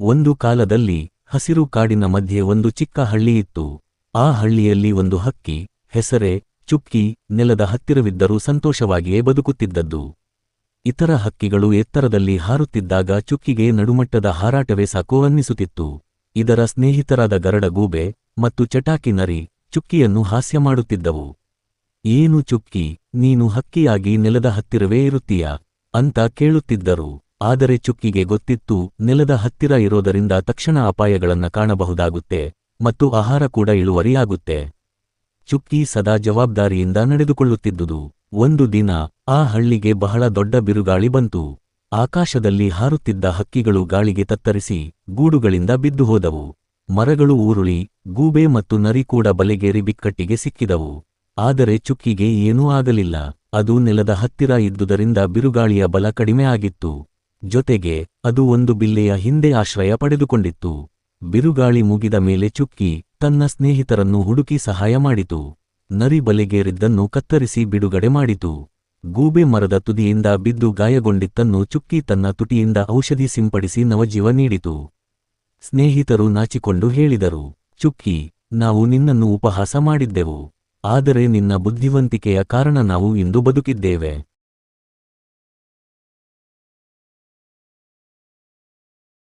ಒಂದು ಕಾಲದಲ್ಲಿ ಹಸಿರು ಕಾಡಿನ ಮಧ್ಯೆ ಒಂದು ಚಿಕ್ಕ ಹಳ್ಳಿಯಿತ್ತು ಆ ಹಳ್ಳಿಯಲ್ಲಿ ಒಂದು ಹಕ್ಕಿ, ಹೆಸರೇ, ಚುಕ್ಕಿ, ನೆಲದ ಹತ್ತಿರವಿದ್ದರೂ ಸಂತೋಷವಾಗಿಯೇ ಬದುಕುತ್ತಿದ್ದದ್ದು. ಇತರ ಹಕ್ಕಿಗಳು ಎತ್ತರದಲ್ಲಿ ಹಾರುತ್ತಿದ್ದಾಗ ಚುಕ್ಕಿಗೆ ನಡುಮಟ್ಟದ ಹಾರಾಟವೇ ಸಾಕು ಅನ್ನಿಸುತ್ತಿತ್ತು. ಇದರ ಸ್ನೇಹಿತರಾದ ಗರಡಗೂಬೆ ಮತ್ತು ಚಟಾಕಿ ನರಿ ಚುಕ್ಕಿಯನ್ನು ಹಾಸ್ಯ ಮಾಡುತ್ತಿದ್ದವು. ಏನು ಚುಕ್ಕಿ, ನೀನು ಹಕ್ಕಿಯಾಗಿ ನೆಲದ ಹತ್ತಿರವೇ ಇರುತ್ತೀಯಾ? ಅಂತ ಕೇಳುತ್ತಿದ್ದರು. ಆದರೆ ಚುಕ್ಕಿಗೆ ಗೊತ್ತಿತ್ತು, ನೆಲದ ಹತ್ತಿರ ಇರೋದರಿಂದ ತಕ್ಷಣ ಅಪಾಯಗಳನ್ನ ಕಾಣಬಹುದಾಗುತ್ತೆ ಮತ್ತು ಆಹಾರ ಕೂಡ ಇಳುವರಿಯಾಗುತ್ತೆ. ಚುಕ್ಕಿ ಸದಾ ಜವಾಬ್ದಾರಿಯಿಂದ ನಡೆದುಕೊಳ್ಳುತ್ತಿದ್ದುದು. ಒಂದು ದಿನ ಆ ಹಳ್ಳಿಗೆ ಬಹಳ ದೊಡ್ಡ ಬಿರುಗಾಳಿ ಬಂತು. ಆಕಾಶದಲ್ಲಿ ಹಾರುತ್ತಿದ್ದ ಹಕ್ಕಿಗಳು ಗಾಳಿಗೆ ತತ್ತರಿಸಿ ಗೂಡುಗಳಿಂದ ಬಿದ್ದು ಹೋದವು ಮರಗಳು ಊರುಳಿ ಗೂಬೆ ಮತ್ತು ನರಿ ಕೂಡ ಬಲೆಗೇರಿ ಬಿಕ್ಕಟ್ಟಿಗೆ ಸಿಕ್ಕಿದವು. ಆದರೆ ಚುಕ್ಕಿಗೆ ಏನೂ ಆಗಲಿಲ್ಲ. ಅದು ನೆಲದ ಹತ್ತಿರ ಇದ್ದುದರಿಂದ ಬಿರುಗಾಳಿಯ ಬಲ ಕಡಿಮೆ ಆಗಿತ್ತು. ಜೊತೆಗೆ ಅದು ಒಂದು ಬಿಲ್ಲೆಯ ಹಿಂದೆ ಆಶ್ರಯ ಪಡೆದುಕೊಂಡಿತ್ತು. ಬಿರುಗಾಳಿ ಮುಗಿದ ಮೇಲೆ ಚುಕ್ಕಿ ತನ್ನ ಸ್ನೇಹಿತರನ್ನು ಹುಡುಕಿ ಸಹಾಯ ಮಾಡಿತು. ನರಿ ಬಲೆಗೇರಿದ್ದನ್ನು ಕತ್ತರಿಸಿ ಬಿಡುಗಡೆ ಮಾಡಿತು. ಗೂಬೆ ಮರದ ತುದಿಯಿಂದ ಬಿದ್ದು ಗಾಯಗೊಂಡಿತ್ತನ್ನು ಚುಕ್ಕಿ ತನ್ನ ತುಟಿಯಿಂದ ಔಷಧಿ ಸಿಂಪಡಿಸಿ ನವಜೀವ ನೀಡಿತು. ಸ್ನೇಹಿತರು ನಾಚಿಕೊಂಡು ಹೇಳಿದರು, ಚುಕ್ಕಿ, ನಾವು ನಿನ್ನನ್ನು ಉಪಹಾಸ ಮಾಡಿದ್ದೆವು. ಆದರೆ ನಿನ್ನ ಬುದ್ಧಿವಂತಿಕೆಯ ಕಾರಣ ನಾವು ಇಂದು ಬದುಕಿದ್ದೇವೆ.